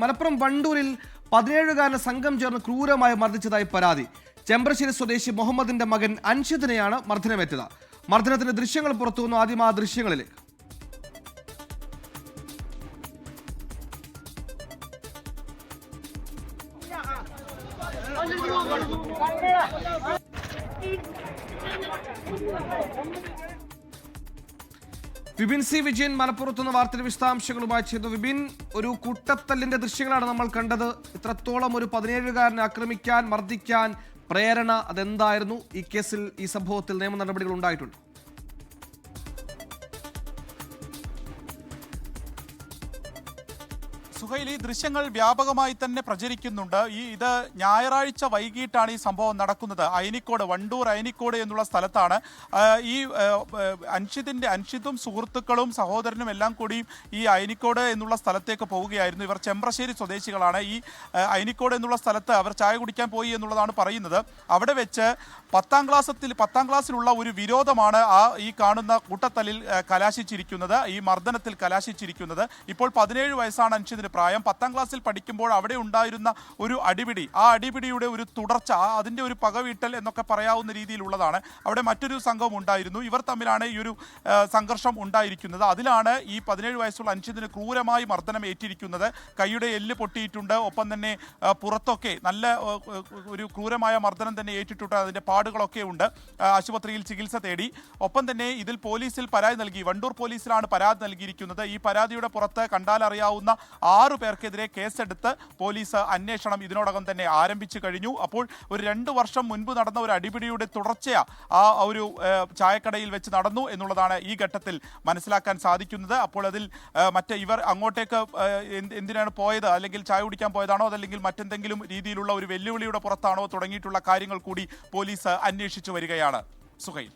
മലപ്പുറം വണ്ടൂരിൽ പതിനേഴുകാരന് സംഘം ചേർന്ന് ക്രൂരമായി മർദ്ദിച്ചതായി പരാതി. ചെമ്പ്രശ്ശേരി സ്വദേശി മുഹമ്മദിന്റെ മകൻ അൻഷിദിനെയാണ് മർദ്ദനമേറ്റത്. മർദ്ദനത്തിന്റെ ദൃശ്യങ്ങൾ പുറത്തു വന്നു ആദ്യം ആ ദൃശ്യങ്ങളിലേക്ക്. വിപിൻ സി വിജയൻ മലപ്പുറത്തുനിന്ന് വാർത്തയുടെ വിശദാംശങ്ങളുമായി ചെയ്തു വിപിൻ ഒരു കൂട്ടത്തല്ലിന്റെ ദൃശ്യങ്ങളാണ് നമ്മൾ കണ്ടത്. ഇത്രത്തോളം ഒരു പതിനേഴുകാരനെ ആക്രമിക്കാൻ മർദ്ദിക്കാൻ പ്രേരണ അതെന്തായിരുന്നു? ഈ കേസിൽ ഈ സംഭവത്തിൽ നിയമ നടപടികൾ ഉണ്ടായിട്ടുണ്ട്. സുഹൈൽ ഈ ദൃശ്യങ്ങൾ വ്യാപകമായി തന്നെ പ്രചരിക്കുന്നുണ്ട്. ഈ ഇത് ഞായറാഴ്ച വൈകിട്ടാണ് ഈ സംഭവം നടക്കുന്നത്. അയനിക്കോട് വണ്ടൂർ അയനിക്കോട് എന്നുള്ള സ്ഥലത്താണ്. ഈ അൻഷിതിന്റെ അൻഷിതും സുഹൃത്തുക്കളും സഹോദരനും എല്ലാം കൂടി ഈ അയനിക്കോട് എന്നുള്ള സ്ഥലത്തേക്ക് പോവുകയായിരുന്നു. ഇവർ ചെമ്പ്രശ്ശേരി സ്വദേശികളാണ്. ഈ അയനിക്കോട് എന്നുള്ള സ്ഥലത്ത് അവർ ചായ കുടിക്കാൻ പോയി എന്നുള്ളതാണ് പറയുന്നത്. അവിടെ വെച്ച് പത്താം ക്ലാസ്സത്തിൽ പത്താം ക്ലാസ്സിലുള്ള ഒരു വിരോധമാണ് ആ ഈ കാണുന്ന കൂട്ടത്തലിൽ കലാശിച്ചിരിക്കുന്നത് ഈ മർദ്ദനത്തിൽ കലാശിച്ചിരിക്കുന്നത്. ഇപ്പോൾ പതിനേഴ് വയസ്സാണ് അൻഷിദിന് പ്രായം പത്താം ക്ലാസ്സിൽ പഠിക്കുമ്പോൾ അവിടെ ഉണ്ടായിരുന്ന ഒരു അടിപിടി ആ അടിപിടിയുടെ ഒരു തുടർച്ച ആ അതിന്റെ ഒരു പകവീട്ടൽ എന്നൊക്കെ പറയാവുന്ന രീതിയിലുള്ളതാണ്. അവിടെ മറ്റൊരു സംഘം ഉണ്ടായിരുന്നു. ഇവർ തമ്മിലാണ് ഈ ഒരു സംഘർഷം ഉണ്ടായിരിക്കുന്നത്. അതിലാണ് ഈ പതിനേഴ് വയസ്സുള്ള അൻഷിദിന് ക്രൂരമായി മർദ്ദനം ഏറ്റിരിക്കുന്നത്. കൈയുടെ എല്ല് പൊട്ടിയിട്ടുണ്ട്. ഒപ്പം തന്നെ പുറത്തൊക്കെ നല്ല ഒരു ക്രൂരമായ മർദ്ദനം തന്നെ ഏറ്റിട്ടുണ്ട്. അതിന്റെ പാടുകളൊക്കെ ഉണ്ട്. ആശുപത്രിയിൽ ചികിത്സ തേടി. ഒപ്പം തന്നെ ഇതിൽ പോലീസിൽ പരാതി നൽകി. വണ്ടൂർ പോലീസിലാണ് പരാതി നൽകിയിരിക്കുന്നത്. ഈ പരാതിയുടെ പുറത്ത് കണ്ടാലറിയാവുന്ന ആറു പേർക്കെതിരെ കേസെടുത്ത് പോലീസ് അന്വേഷണം ഇതിനോടകം തന്നെ ആരംഭിച്ചു കഴിഞ്ഞു. അപ്പോൾ ഒരു രണ്ട് വർഷം മുൻപ് നടന്ന ഒരു അടിപിടിയുടെ തുടർച്ചയാ ആ ഒരു ചായക്കടയിൽ വെച്ച് നടന്നു എന്നുള്ളതാണ് ഈ ഘട്ടത്തിൽ മനസ്സിലാക്കാൻ സാധിക്കുന്നത്. അപ്പോൾ അതിൽ മറ്റേ ഇവർ അങ്ങോട്ടേക്ക് എന്തിനാണ് പോയത്? അല്ലെങ്കിൽ ചായ കുടിക്കാൻ പോയതാണോ? അതല്ലെങ്കിൽ മറ്റെന്തെങ്കിലും രീതിയിലുള്ള ഒരു വെല്ലുവിളിയുടെ പുറത്താണോ? തുടങ്ങിയിട്ടുള്ള കാര്യങ്ങൾ കൂടി പോലീസ് അന്വേഷിച്ചു വരികയാണ്. സുഹൈൽ.